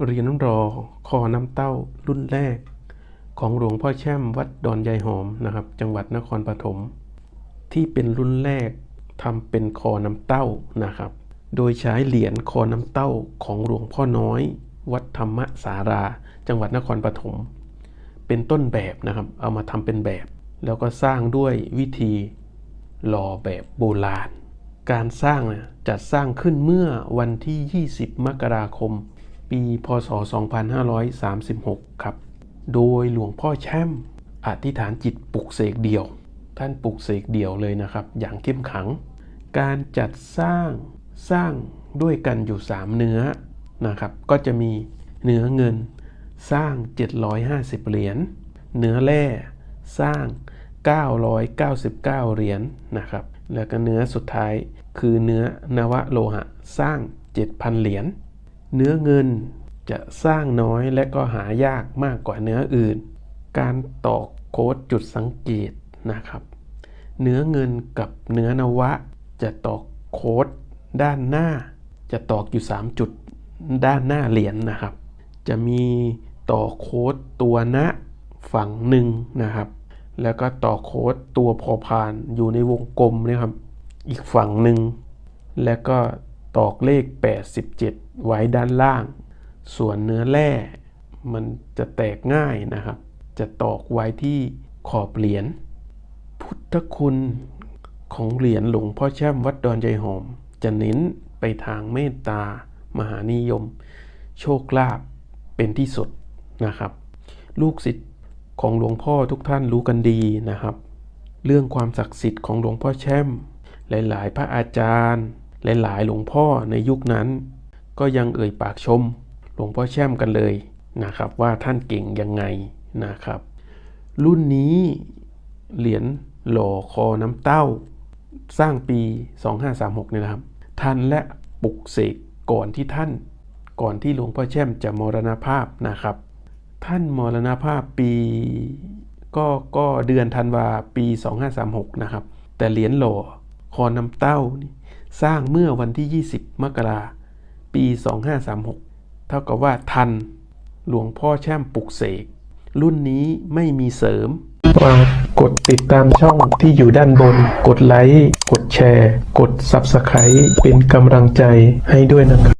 เหรียญรอคอน้ำเต้ารุ่นแรก ของหลวงพ่อแช่มวัดดอนยายหอมนะครับ จังหวัดนครปฐมที่เป็นรุ่นแรกทำเป็นคอน้ำเต้านะครับ โดยใช้เหรียญคอน้ำเต้าของหลวงพ่อน้อย วัดธรรมสารา จังหวัดนครปฐมเป็นต้นแบบนะครับ เอามาทำเป็นแบบ แล้วก็สร้างด้วยวิธีหล่อแบบโบราณ การสร้างจัดสร้างขึ้นเมื่อวันที่ 20 มกราคม ปีพศ 2536 ครับ โดยหลวงพ่อแช่มอธิษฐานจิตปลุกเสกเดี่ยว ท่านปลุกเสกเดี่ยวเลยนะครับ อย่างเข้มขัง การจัดสร้างสร้างด้วยกันอยู่ 3 เนื้อนะครับ ก็จะมีเนื้อเงินสร้าง 750 เหรียญ เนื้อแร่สร้าง 999 เหรียญนะครับ แล้วก็เนื้อสุดท้ายคือเนื้อนวโลหะสร้าง 7,000 เหรียญ เนื้อเงินจะสร้างน้อยและก็หายากมากกว่าเนื้ออื่น การตอกโค้ดจุดสังเกตนะครับ เนื้อเงินกับเนื้อนวะ จะตอกโค้ดด้านหน้า จะตอกอยู่ 3 จุดด้านหน้าเหรียญนะครับ จะมีต่อโค้ดตัวนะฝั่งหนึ่งนะครับ แล้วก็ต่อโค้ดตัวพอพานอยู่ในวงกลมนะครับ อีกฝั่งหนึ่งแล้วก็ ตอกเลข 87 ไว้ด้านล่าง ส่วนเนื้อแร่มันจะแตกง่ายนะครับ จะตอกไว้ที่ขอบเหรียญ พุทธคุณของเหรียญหลวงพ่อแช่มวัดดอนใจหอม จะเน้นไปทางเมตตามหานิยม โชคลาภเป็นที่สุดนะครับ ลูกศิษย์ของหลวงพ่อทุกท่านรู้กันดีนะครับ เรื่องความศักดิ์สิทธิ์ของหลวงพ่อแช่ม หลาย ๆ พระอาจารย์ หลายๆหลวงพ่อในยุคนั้น ก็ยังเอ่ยปากชม หลวงพ่อแช่มกันเลยนะครับ ว่าท่านเก่งยังไงนะครับ รุ่นนี้เหรียญหล่อคอน้ำเต้า สร้างปี 2536เนี่ยนะครับท่านและปลุกเสกก่อนที่ท่าน ก่อนที่หลวงพ่อแช่มจะมรณภาพนะครับ ท่านมรณภาพปีก็ก็เดือนธันวาปี 2536 นะครับ แต่เหรียญหล่อคอน้ำเต้านี่ สร้างเมื่อวันที่ 20 มกราปี 2536 เท่ากับว่าทัน หลวงพ่อแช่มปลุกเสก รุ่นนี้ไม่มีเสริมฝากกดติดตามช่องที่อยู่ด้านบน กดไลค์ กดแชร์ กด Subscribe เป็นกำลังใจให้ด้วยนะครับ